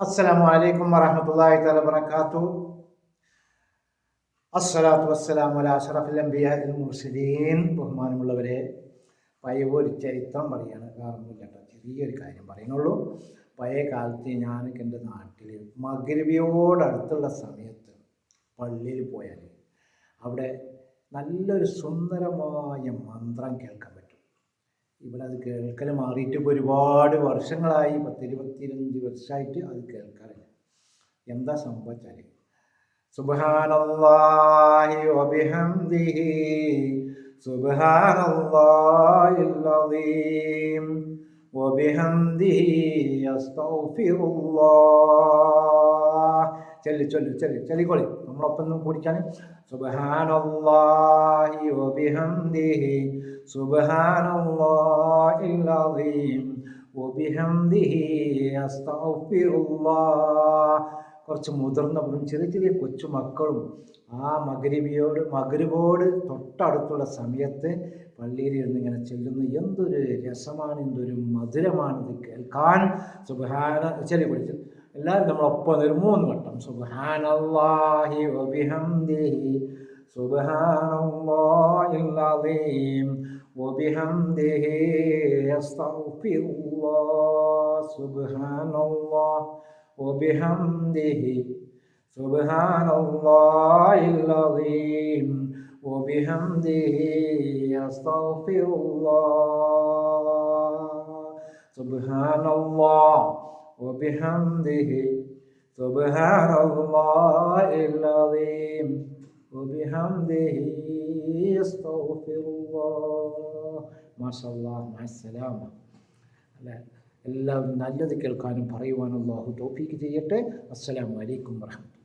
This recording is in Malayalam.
അസ്സലാമു അലൈക്കും വറഹമത്തല്ലാഹി തആല ബറകാത്തു അസ്സലാത്തു വസ്സലാമു അലാ അഷ്റഫിൽ അംബിയാഇൽ മുർസലീൻ. ബഹുമാനമുള്ളവരെ പഴയൊരു ചരിത്രം പറയാണ്. കാരണം കേട്ടോ. ചെറിയൊരു കാര്യം പറയുന്നുള്ളൂ. പഴയ കാലത്ത് ഞാനൊക്കെ എന്റെ നാട്ടിൽ മകരവിയോടടുത്തുള്ള സമയത്ത് പള്ളിയിൽ പോയാൽ അവിടെ നല്ലൊരു സുന്ദരമായ മന്ത്രം കേൾക്കാൻ പറ്റും ഇവിടെ അത് കേൾക്കൽ മാറിയിട്ട് ഇപ്പോൾ ഒരുപാട് വർഷങ്ങളായി പത്തിരുപത്തിരഞ്ച് വർഷമായിട്ട് അത് കേൾക്കാറില്ല. എന്താ സംഭവിച്ചാൽ സുബ്ഹാനല്ലാഹി വബിഹംദിഹി സുബ്ഹാനല്ലാഹിൽ അസീം വബിഹംദിഹി ചൊല്ലി ചൊല്ലി ചൊല്ലി ചൊല്ലിക്കോളി. നമ്മളൊപ്പം ഒന്ന് കൂടിക്കാണ് കുറച്ച് മുതിർന്നവരും ചെറിയ ചെറിയ കൊച്ചു മക്കളും ആ മകരിബിയോട് മകരിബോട് തൊട്ടടുത്തുള്ള സമയത്ത് പള്ളിയിൽ ഇരുന്ന് ഇങ്ങനെ ചെല്ലുന്നു. എന്തൊരു രസമാണ് എന്തൊരു മധുരമാണ് ഇത് കേൾക്കാൻ. സുബഹാന ചെറിയ പിടിച്ചു എല്ലാവരും നമ്മളൊപ്പം ഒരു മൂന്ന് വട്ടം സുബഹാനല്ലാഹി വബിഹംദിഹി സുബഹാനല്ലാഹിൽ അസീം വബിഹംദിഹി അസ്തഗ്ഫിറുല്ലാഹ് സുബ്ഹാനല്ലാഹ് وبحمده سبحان الله العظيم وبحمده أستغفر الله سبحان الله وبحمده سبحان الله العظيم وبحمده أستغفر الله ما شاء الله مع السلامة എല്ലാം നല്ലത് കേൾക്കാനും പറയുവാനും അള്ളാഹു തോഫീക്ക് ചെയ്യട്ടെ അസ്സലാമു അലൈക്കും വർഹമത്തുള്ള